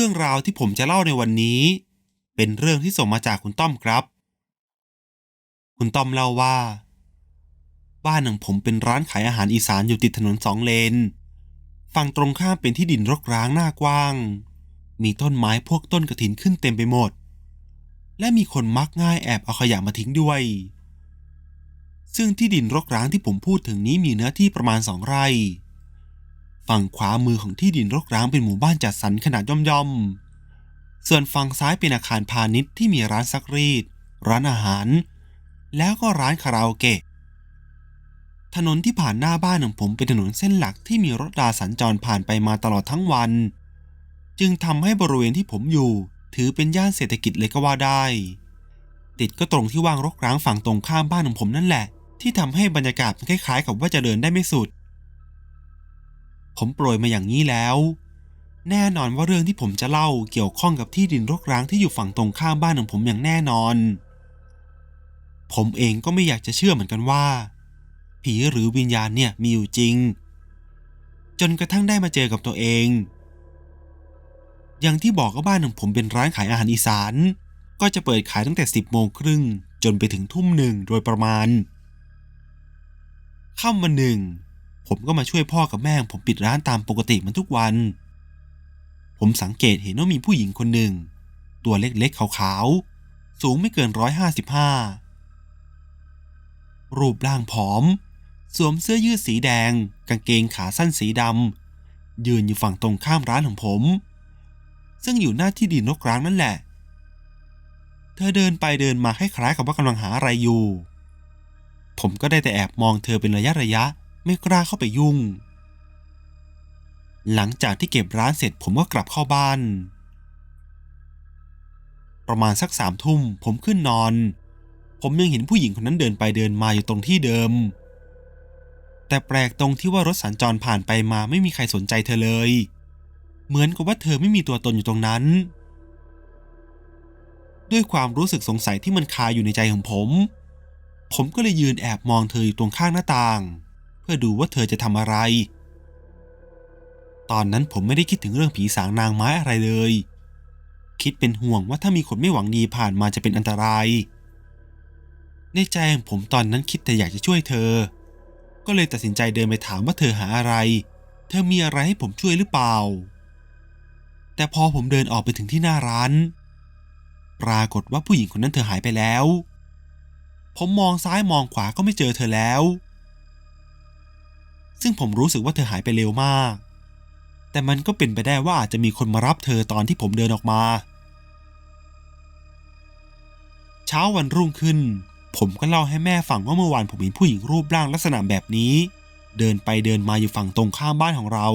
เรื่องราวที่ผมจะเล่าในวันนี้ เป็นเรื่องที่ส่งมาจากคุณต้อมครับ คุณต้อมเล่าว่า บ้านของผมเป็นร้านขายอาหารอีสานอยู่ติดถนนสองเลน ฝั่งตรงข้ามเป็นที่ดินรกร้างหน้ากว้าง มีต้นไม้พวกต้นกระถินขึ้นเต็มไปหมด และมีคนมักง่ายแอบเอาขยะมาทิ้งด้วย ซึ่งที่ดินรกร้างที่ผมพูดถึงนี้มีเนื้อที่ประมาณสองไร่ ฝั่งขวามือของที่ดินรกร้างเป็นหมู่บ้านจัดสรรขนาดย่อมๆ ส่วนฝั่งซ้ายเป็นอาคารพาณิชย์ที่มีร้านซักรีด ร้านอาหาร แล้วก็ร้านคาราโอเกะ ถนนที่ผ่านหน้าบ้านของผมเป็นถนนเส้นหลักที่มีรถราสัญจรผ่านไปมาตลอดทั้งวัน จึงทำให้บริเวณที่ผมอยู่ ถือเป็นย่านเศรษฐกิจเลยก็ว่าได้ ติดก็ตรงที่ว่างรกร้างฝั่งตรงข้ามบ้านของผมนั่นแหละ ที่ทำให้บรรยากาศมันคล้ายๆ กับว่าจะเดินได้ไม่สุด ผมโปรยมาอย่างนี้แล้ว แน่นอนว่าเรื่องที่ผมจะเล่าเกี่ยวข้องกับที่ดินรกร้างที่อยู่ฝั่งตรงข้ามบ้านของผมอย่างแน่นอน ผมเองก็ไม่อยากจะเชื่อเหมือนกันว่า ผีหรือวิญญาณเนี่ยมีอยู่จริง จนกระทั่งได้มาเจอกับตัวเอง อย่างที่บอกก็บ้านของผมเป็นร้านขายอาหารอีสาน ก็จะเปิดขายตั้งแต่ 10โมงครึ่งจนไปถึงทุ่มหนึ่งโดยประมาณค่ำวันหนึ่ง ผมก็มาช่วยพ่อกับแม่งผมปิดร้านตามปกติมันทุกวัน ผมสังเกตเห็นว่ามีผู้หญิงคนหนึ่ง ตัวเล็กๆขาวๆ สูงไม่เกินร้อยห้าสิบห้ารูปร่างผอม สวมเสื้อยืดสีแดง กางเกงขาสั้นสีดำยืนอยู่ฝั่งตรงข้ามร้านของผม ซึ่งอยู่หน้าที่ดินรกร้างนั่นแหละ เธอเดินไปเดินมาคล้ายๆกับว่ากำลังหาอะไรอยู่ ผมก็ได้แต่แอบมองเธอเป็นระยะระยะ ไม่กล้าเข้าไปยุ่ง หลังจากที่เก็บร้านเสร็จผมก็กลับเข้าบ้าน ประมาณสักสามทุ่มผมขึ้นนอน ผมยังเห็นผู้หญิงคนนั้นเดินไปเดินมาอยู่ตรงที่เดิม แต่แปลกตรงที่ว่ารถสัญจรผ่านไปมาไม่มีใครสนใจเธอเลย เหมือนกับว่าเธอไม่มีตัวตนอยู่ตรงนั้น ด้วยความรู้สึกสงสัยที่มันคาอยู่ในใจของผมผมก็เลยยืนแอบมองเธออยู่ตรงข้างหน้าต่าง พื่อดูว่าเธอจะทำอะไร ตอนนั้นผมไม่ได้คิดถึงเรื่องผีสางนางไม้อะไรเลย คิดเป็นห่วงว่าถ้ามีคนไม่หวังดีผ่านมาจะเป็นอันตราย ในใจของผมตอนนั้นคิดแต่อยากจะช่วยเธอ ก็เลยตัดสินใจเดินไปถามว่าเธอหาอะไร เธอมีอะไรให้ผมช่วยหรือเปล่า แต่พอผมเดินออกไปถึงที่หน้าร้าน ปรากฏว่าผู้หญิงคนนั้นเธอหายไปแล้วผมมองซ้ายมองขวาก็ไม่เจอเธอแล้ว ซึ่งผมรู้สึกว่าเธอหายไปเร็วมาก แต่มันก็เป็นไปได้ว่าอาจจะมีคนมารับเธอตอนที่ผมเดินออกมา เช้าวันรุ่งขึ้น ผมก็เล่าให้แม่ฟังว่าเมื่อวานผมเห็นผู้หญิงรูปร่างลักษณะแบบนี้ เดินไปเดินมาอยู่ฝั่งตรงข้ามบ้านของเรา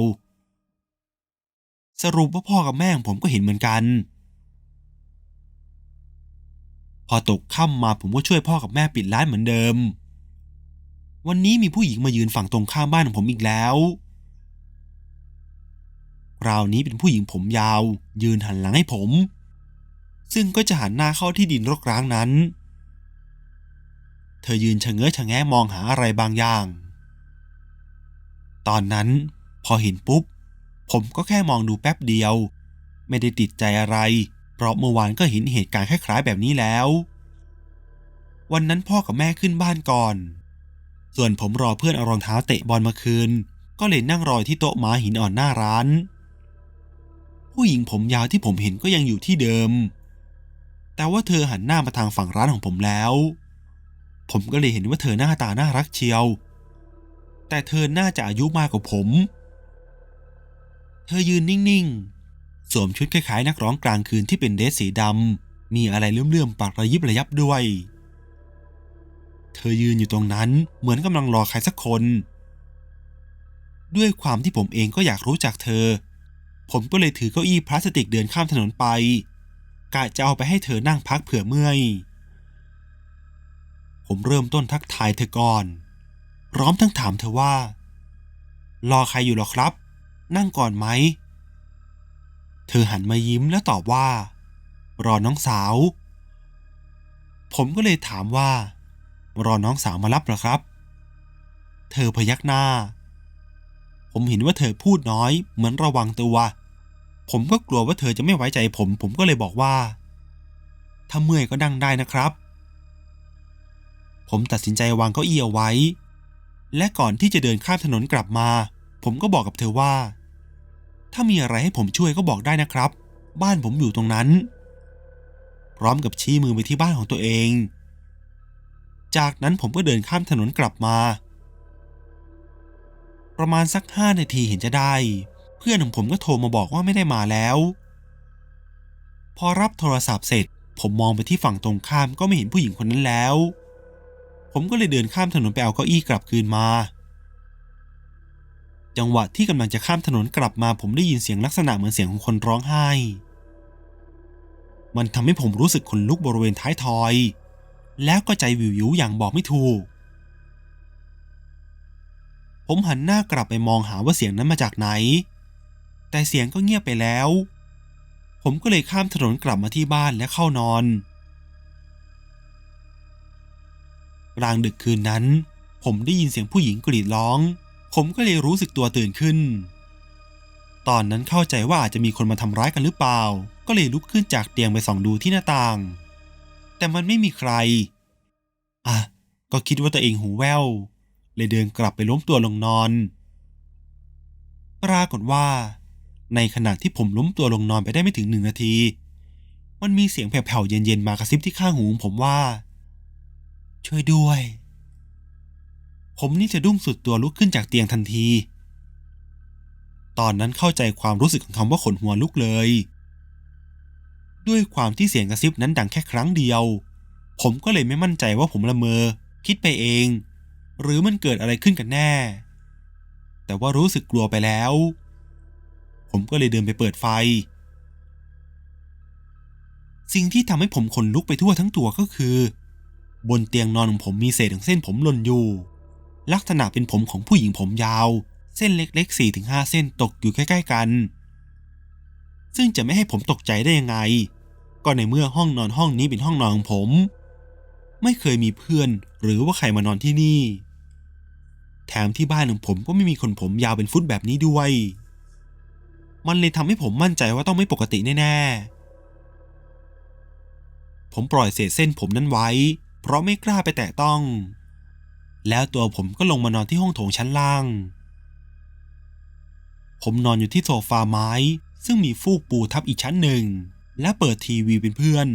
สรุปว่าพ่อกับแม่ของผมก็เห็นเหมือนกัน พอตกค่ำมาผมก็ช่วยพ่อกับแม่ปิดร้านเหมือนเดิม วันนี้มีผู้หญิงมายืนฝั่งตรงข้ามบ้านของผมอีกแล้วคราวนี้เป็นผู้หญิงผมยาว ยืนหันหลังให้ผม ซึ่งก็จะหันหน้าเข้าที่ดินรกร้างนั้น เธอยืนชะเง้อชะแงะมองหาอะไรบางอย่าง ตอนนั้นพอเห็นปุ๊บ ผมก็แค่มองดูแป๊บเดียว ไม่ได้ติดใจอะไร เพราะเมื่อวานก็เห็นเหตุการณ์คล้ายๆแบบนี้แล้ว วันนั้นพ่อกับแม่ขึ้นบ้านก่อน ส่วนผมรอเพื่อนเอารองเท้าเตะบอลมาคืน ก็เลยนั่งรอที่โต๊ะม้าหินอ่อนหน้าร้าน ผู้หญิงผมยาวที่ผมเห็นก็ยังอยู่ที่เดิม แต่ว่าเธอหันหน้ามาทางฝั่งร้านของผมแล้ว ผมก็เลยเห็นว่าเธอหน้าตาน่ารักเชียว แต่เธอน่าจะอายุมากกว่าผม เธอยืนนิ่งๆ สวมชุดคล้ายๆ นักร้องกลางคืนที่เป็นเดรสสีดำมีอะไรเลื่อมๆ ปากระยิบระยับด้วย เธอยืนอยู่ตรงนั้น เหมือนกำลังรอใครสักคน ด้วยความที่ผมเองก็อยากรู้จักเธอ ผมก็เลยถือเก้าอี้พลาสติกเดินข้ามถนนไปกะจะเอาไปให้เธอนั่งพักเผื่อเมื่อย ผมเริ่มต้นทักทายเธอก่อน พร้อมทั้งถามเธอว่า รอใครอยู่หรอครับ นั่งก่อนไหม เธอหันมายิ้มแล้วตอบว่า รอน้องสาว ผมก็เลยถามว่า รอน้องสาวมารับเหรอครับ เธอพยักหน้า ผมเห็นว่าเธอพูดน้อย เหมือนระวังตัว ผมก็กลัวว่าเธอจะไม่ไว้ใจผม ผมก็เลยบอกว่า ถ้าเมื่อยก็ดังได้นะครับ ผมตัดสินใจวางเก้าอี้เอาไว้ และก่อนที่จะเดินข้ามถนนกลับมา ผมก็บอกกับเธอว่า ถ้ามีอะไรให้ผมช่วยก็บอกได้นะครับ บ้านผมอยู่ตรงนั้น พร้อมกับชี้มือไปที่บ้านของตัวเอง จากนั้นผมก็เดินข้ามถนนกลับมา ประมาณสักห้านาทีเห็นจะได้ เพื่อนของผมก็โทรมาบอกว่าไม่ได้มาแล้ว พอรับโทรศัพท์เสร็จ ผมมองไปที่ฝั่งตรงข้ามก็ไม่เห็นผู้หญิงคนนั้นแล้ว ผมก็เลยเดินข้ามถนนไปเอาเก้าอี้กลับคืนมา จังหวะที่กำลังจะข้ามถนนกลับมา ผมได้ยินเสียงลักษณะเหมือนเสียงของคนร้องไห้ มันทำให้ผมรู้สึกขนลุกบริเวณท้ายทอย แล้วก็ใจวิววิวอย่างบอกไม่ถูก ผมหันหน้ากลับไปมองหาว่าเสียงนั้นมาจากไหน แต่เสียงก็เงียบไปแล้ว ผมก็เลยข้ามถนนกลับมาที่บ้านและเข้านอนกลางดึกคืนนั้น ผมได้ยินเสียงผู้หญิงกรีดร้อง ผมก็เลยรู้สึกตัวตื่นขึ้น ตอนนั้นเข้าใจว่าอาจจะมีคนมาทำร้ายกันหรือเปล่า ก็เลยลุกขึ้นจากเตียงไปส่องดูที่หน้าต่าง แต่มันไม่มีใคร อะ ก็คิดว่าตัวเองหูแว่ว เลยเดินกลับไปล้มตัวลงนอน ปรากฏว่า ในขณะที่ผมล้มตัวลงนอนไปได้ไม่ถึงหนึ่งนาที มันมีเสียงแผ่วๆเย็นๆมากระซิบที่ข้างหูของผมว่า ช่วยด้วย ผมนี่จะดุ้งสุดตัวลุกขึ้นจากเตียงทันที ตอนนั้นเข้าใจความรู้สึกของคำว่าขนหัวลุกเลย ด้วยความที่เสียงกระซิบนั้นดังแค่ครั้งเดียว ผมก็เลยไม่มั่นใจว่าผมละเมอ คิดไปเอง หรือมันเกิดอะไรขึ้นกันแน่ แต่ว่ารู้สึกกลัวไปแล้ว ผมก็เลยเดินไปเปิดไฟ สิ่งที่ทำให้ผมขนลุกไปทั่วทั้งตัวก็คือ บนเตียงนอนของผมมีเศษของเส้นผมหล่นอยู่ ลักษณะเป็นผมของผู้หญิงผมยาว เส้นเล็กๆ4-5เส้นตกอยู่ใกล้ ๆ กัน ซึ่งจะไม่ให้ผมตกใจได้ยังไง ก็ในเมื่อห้องนอนห้องนี้เป็นห้องนอนของผม ไม่เคยมีเพื่อนหรือว่าใครมานอนที่นี่ แถมที่บ้านของผมก็ไม่มีคนผมยาวเป็นฟุตแบบนี้ด้วย มันเลยทำให้ผมมั่นใจว่าต้องไม่ปกติแน่ๆ ผมปล่อยเศษเส้นผมนั้นไว้ เพราะไม่กล้าไปแตะต้อง แล้วตัวผมก็ลงมานอนที่ห้องโถงชั้นล่าง ผมนอนอยู่ที่โซฟาไม้ซึ่งมีฟูกปูทับอีกชั้นหนึ่ง และเปิดทีวีเป็นเพื่อน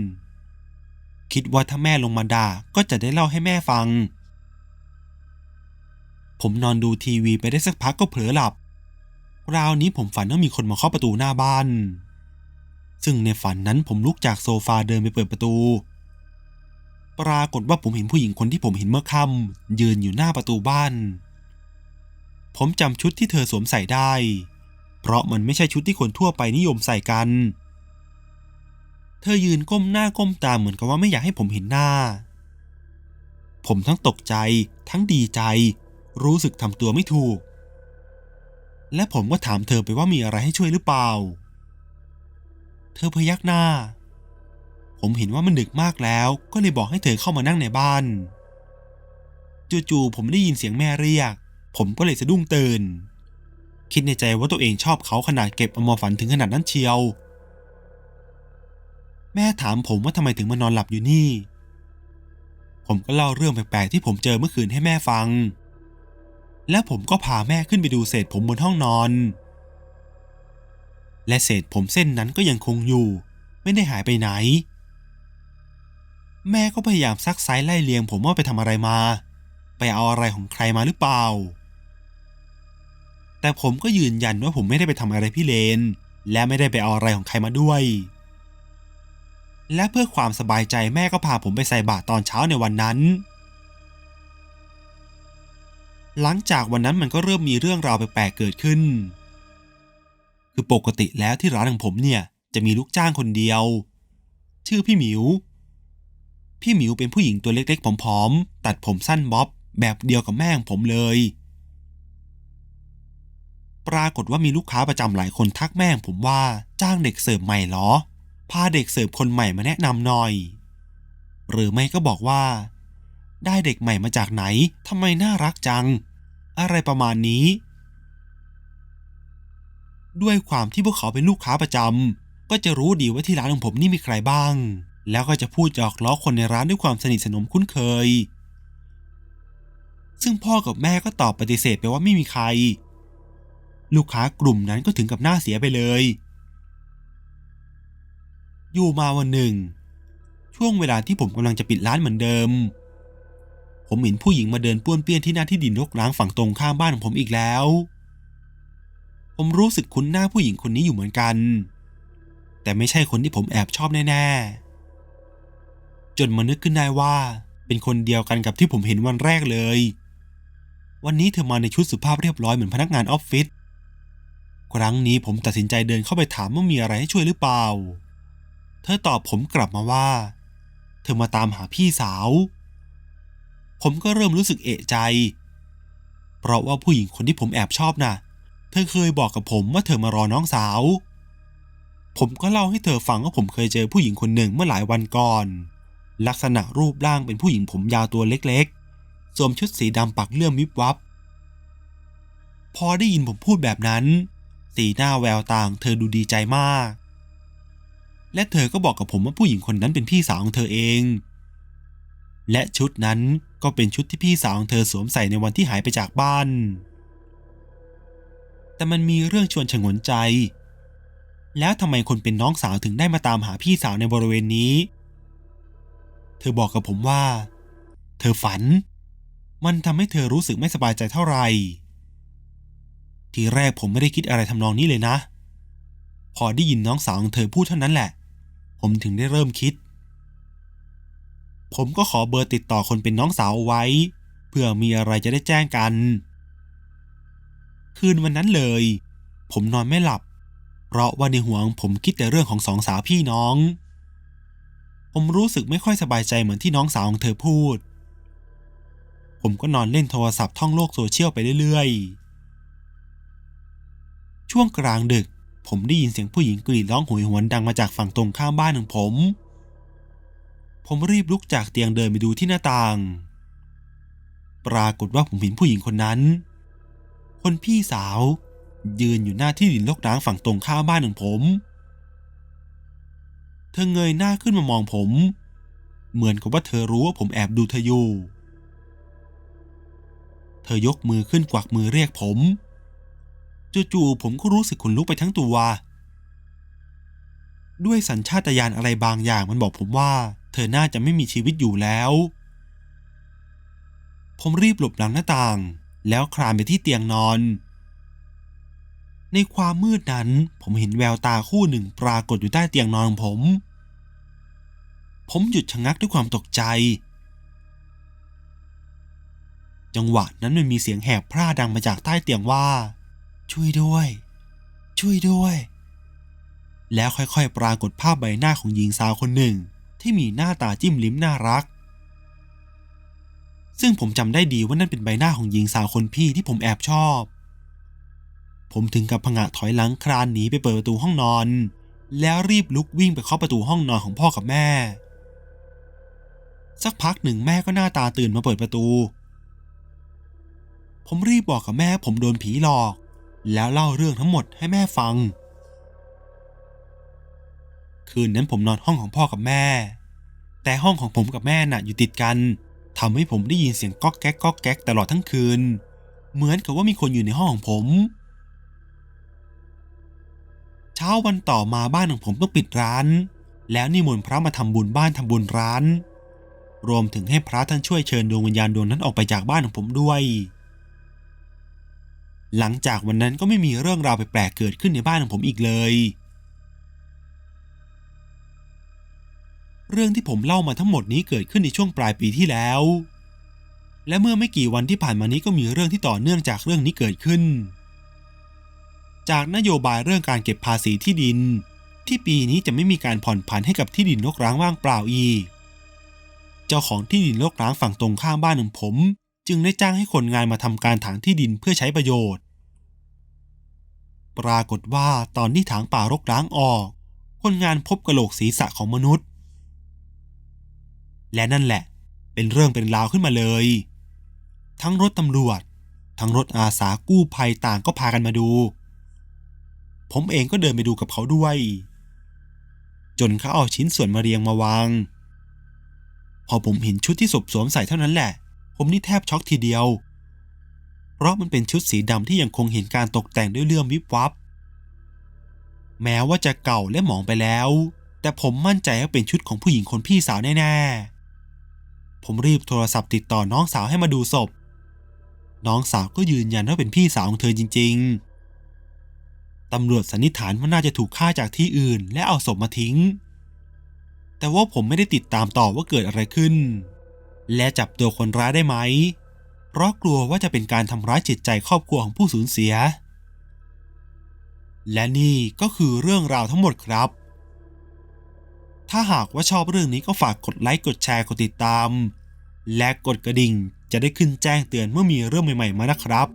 คิดว่าถ้าแม่ลงมาด่าก็จะได้เล่าให้แม่ฟัง ผมนอนดูทีวีไปได้สักพักก็เผลอหลับราวนี้ผมฝันว่ามีคนมาเคาะประตูหน้าบ้าน ซึ่งในฝันนั้นผมลุกจากโซฟาเดินไปเปิดประตู ปรากฏว่าผมเห็นผู้หญิงคนที่ผมเห็นเมื่อค่ำยืนอยู่หน้าประตูบ้าน ผมจำชุดที่เธอสวมใส่ได้ เพราะมันไม่ใช่ชุดที่คนทั่วไปนิยมใส่กัน เธอยืนก้มหน้าก้มตาเหมือนกับว่าไม่อยากให้ผมเห็นหน้า ผมทั้งตกใจทั้งดีใจ รู้สึกทำตัวไม่ถูก และผมก็ถามเธอไปว่ามีอะไรให้ช่วยหรือเปล่า เธอพยักหน้า ผมเห็นว่ามันดึกมากแล้ว ก็เลยบอกให้เธอเข้ามานั่งในบ้านจู่ๆผมได้ยินเสียงแม่เรียก ผมก็เลยสะดุ้งตื่น คิดในใจว่าตัวเองชอบเขาขนาดเก็บอมาฝันถึงขนาดนั้นเชียว แม่ถามผมว่าทำไมถึงมานอนหลับอยู่นี่ ผมก็เล่าเรื่องแปลกๆที่ผมเจอเมื่อคืนให้แม่ฟัง และผมก็พาแม่ขึ้นไปดูเศษผมบนห้องนอน และเศษผมเส้นนั้นก็ยังคงอยู่ ไม่ได้หายไปไหน แม่ก็พยายามซักไซไล่เลียง ผมว่าไปทำอะไรมา ไปเอาอะไรของใครมาหรือเปล่า แต่ผมก็ยืนยันว่าผมไม่ได้ไปทำอะไรพี่เลน และไม่ได้ไปเอาอะไรของใครมาด้วย และเพื่อความสบายใจแม่ก็พาผมไปใส่บาตรตอนเช้าในวันนั้น หลังจากวันนั้นมันก็เริ่มมีเรื่องราวแปลกๆเกิดขึ้น คือปกติแล้วที่ร้านของผมเนี่ยจะมีลูกจ้างคนเดียว ชื่อพี่หมิว พี่หมิวเป็นผู้หญิงตัวเล็กๆผอมๆตัดผมสั้นบ๊อบ แบบเดียวกับแม่ของผมเลย ปรากฏว่ามีลูกค้าประจำหลายคนทักแม่งผมว่าจ้างเด็กเสิร์ฟใหม่หรอ พาเด็กเสิร์ฟคนใหม่มาแนะนำหน่อย หรือไม่ก็บอกว่า ได้เด็กใหม่มาจากไหนทำไมน่ารักจัง อะไรประมาณนี้ ด้วยความที่พวกเขาเป็นลูกค้าประจำก็จะรู้ดีว่าที่ร้านของผมนี่มีใครบ้าง แล้วก็จะพูดหยอกล้อคนในร้านด้วยความสนิทสนมคุ้นเคย ซึ่งพ่อกับแม่ก็ตอบปฏิเสธไปว่าไม่มีใคร ลูกค้ากลุ่มนั้นก็ถึงกับหน้าเสียไปเลย อยู่มาวันหนึ่ง ช่วงเวลาที่ผมกำลังจะปิดร้านเหมือนเดิม ผมเห็นผู้หญิงมาเดินป้วนเปี้ยนที่หน้าที่ดินรกร้างฝั่งตรงข้ามบ้านของผมอีกแล้ว ผมรู้สึกคุ้นหน้าผู้หญิงคนนี้อยู่เหมือนกัน แต่ไม่ใช่คนที่ผมแอบชอบแน่ๆ จนมานึกขึ้นได้ว่า เป็นคนเดียวกันกับที่ผมเห็นวันแรกเลย วันนี้เธอมาในชุดสุภาพเรียบร้อยเหมือนพนักงานออฟฟิศครั้งนี้ผมตัดสินใจเดินเข้าไปถามว่ามีอะไรให้ช่วยหรือเปล่า เธอตอบผมกลับมาว่า เธอมาตามหาพี่สาว ผมก็เริ่มรู้สึกเอะใจ เพราะว่าผู้หญิงคนที่ผมแอบชอบน่ะ เธอเคยบอกกับผมว่าเธอมารอน้องสาว ผมก็เล่าให้เธอฟังว่าผมเคยเจอผู้หญิงคนหนึ่งเมื่อหลายวันก่อน ลักษณะรูปร่างเป็นผู้หญิงผมยาวตัวเล็กๆ สวมชุดสีดำปักเลื่อมวิบวับ พอได้ยินผมพูดแบบนั้น สีหน้าแววต่างเธอดูดีใจมาก และเธอก็บอกกับผมว่าผู้หญิงคนนั้นเป็นพี่สาวของเธอเอง และชุดนั้นก็เป็นชุดที่พี่สาวของเธอสวมใส่ในวันที่หายไปจากบ้าน แต่มันมีเรื่องชวนฉงนใจ แล้วทำไมคนเป็นน้องสาวถึงได้มาตามหาพี่สาวในบริเวณนี้ เธอบอกกับผมว่า เธอฝัน มันทำให้เธอรู้สึกไม่สบายใจเท่าไหร่ทีแรกผมไม่ได้คิดอะไรทำนองนี้เลยนะ พอได้ยินน้องสาวของเธอพูดเท่านั้นแหละ ผมถึงได้เริ่มคิด ผมก็ขอเบอร์ติดต่อคนเป็นน้องสาวเอาไว้ เพื่อมีอะไรจะได้แจ้งกัน คืนวันนั้นเลย ผมนอนไม่หลับ เพราะว่าในหัวงผมคิดแต่เรื่องของสองสาวพี่น้อง ผมรู้สึกไม่ค่อยสบายใจเหมือนที่น้องสาวของเธอพูด ผมก็นอนเล่นโทรศัพท์ท่องโลกโซเชียลไปเรื่อยๆ ช่วงกลางดึก ผมได้ยินเสียงผู้หญิงกรีดร้องโหยหวนดังมาจากฝั่งตรงข้ามบ้านของผม ผมรีบลุกจากเตียงเดินไปดูที่หน้าต่าง ปรากฏว่าผมเห็นผู้หญิงคนนั้น คนพี่สาว ยืนอยู่หน้าที่ดินรกร้างฝั่งตรงข้ามบ้านของผม เธอเงยหน้าขึ้นมามองผม เหมือนกับว่าเธอรู้ว่าผมแอบดูเธออยู่ เธอยกมือขึ้นกวักมือเรียกผม จู่ๆผมก็รู้สึกขนลุกไปทั้งตัว ด้วยสัญชาตญาณอะไรบางอย่างมันบอกผมว่า เธอน่าจะไม่มีชีวิตอยู่แล้ว ผมรีบหลบหลังหน้าต่าง แล้วคลานไปที่เตียงนอน ในความมืดนั้น ผมเห็นแววตาคู่หนึ่งปรากฏอยู่ใต้เตียงนอนของผม ผมหยุดชะงักด้วยความตกใจจังหวะนั้นมันมีเสียงแหบพร่าดังมาจากใต้เตียงว่า ช่วยด้วย ช่วยด้วย แล้วค่อยๆ ปรากฏภาพใบหน้าของหญิงสาวคนหนึ่ง ที่มีหน้าตาจิ้มลิ้มน่ารัก ซึ่งผมจำได้ดีว่านั่นเป็นใบหน้าของหญิงสาวคนพี่ที่ผมแอบชอบ ผมถึงกับผงะถอยหลังคลานหนีไปเปิดประตูห้องนอน แล้วรีบลุกวิ่งไปเคาะประตูห้องนอนของพ่อกับแม่ สักพักหนึ่งแม่ก็หน้าตาตื่นมาเปิดประตูผมรีบบอกกับแม่ผมโดนผีหลอก แล้วเล่าเรื่องทั้งหมดให้แม่ฟัง คืนนั้นผมนอนห้องของพ่อกับแม่ แต่ห้องของผมกับแม่น่ะอยู่ติดกันทำให้ผมได้ยินเสียงก๊อกแก๊กก๊อกแก๊กตลอดทั้งคืน เหมือนกับว่ามีคนอยู่ในห้องของผม เช้าวันต่อมาบ้านของผมต้องปิดร้าน แล้วนิมนต์พระมาทำบุญบ้านทำบุญร้าน รวมถึงให้พระท่านช่วยเชิญดวงวิญญาณดวงนั้นออกไปจากบ้านของผมด้วย หลังจากวันนั้นก็ไม่มีเรื่องราวแปลกๆเกิดขึ้นในบ้านของผมอีกเลย เรื่องที่ผมเล่ามาทั้งหมดนี้เกิดขึ้นในช่วงปลายปีที่แล้ว และเมื่อไม่กี่วันที่ผ่านมานี้ก็มีเรื่องที่ต่อเนื่องจากเรื่องนี้เกิดขึ้น จากนโยบายเรื่องการเก็บภาษีที่ดิน ที่ปีนี้จะไม่มีการผ่อนผันให้กับที่ดินรกร้างว่างเปล่าอีก เจ้าของที่ดินรกร้างฝั่งตรงข้ามบ้านของผม จึงได้จ้างให้คนงานมาทำการถางที่ดินเพื่อใช้ประโยชน์ ปรากฏว่าตอนที่ถางป่ารกร้างออก คนงานพบกระโหลกศีรษะของมนุษย์ และนั่นแหละ เป็นเรื่องเป็นราวขึ้นมาเลย ทั้งรถตำรวจ ทั้งรถอาสากู้ภัยต่างก็พากันมาดู ผมเองก็เดินไปดูกับเขาด้วย จนเขาเอาชิ้นส่วนมาเรียงมาวางพอผมเห็นชุดที่ศพสวมใส่เท่านั้นแหละ ผมนี่แทบช็อกทีเดียว เพราะมันเป็นชุดสีดำที่ยังคงเห็นการตกแต่งด้วยเลื่อมวิบวับ แม้ว่าจะเก่าและหมองไปแล้ว แต่ผมมั่นใจว่าเป็นชุดของผู้หญิงคนพี่สาวแน่ๆ ผมรีบโทรศัพท์ติดต่อน้องสาวให้มาดูศพ น้องสาวก็ยืนยันว่าเป็นพี่สาวของเธอจริง ๆ ตำรวจสันนิษฐานว่าน่าจะถูกฆ่าจากที่อื่น และเอาศพมาทิ้ง แต่ว่าผมไม่ได้ติดตามต่อว่าเกิดอะไรขึ้น และจับตัวคนร้ายได้ไหม เพราะกลัวว่าจะเป็นการทำร้ายจิตใจครอบครัวของผู้สูญเสีย และนี่ก็คือเรื่องราวทั้งหมดครับ ถ้าหากว่าชอบเรื่องนี้ก็ฝากกดไลค์กดแชร์กดติดตาม และกดกระดิ่งจะได้ขึ้นแจ้งเตือนเมื่อมีเรื่องใหม่ๆมานะครับ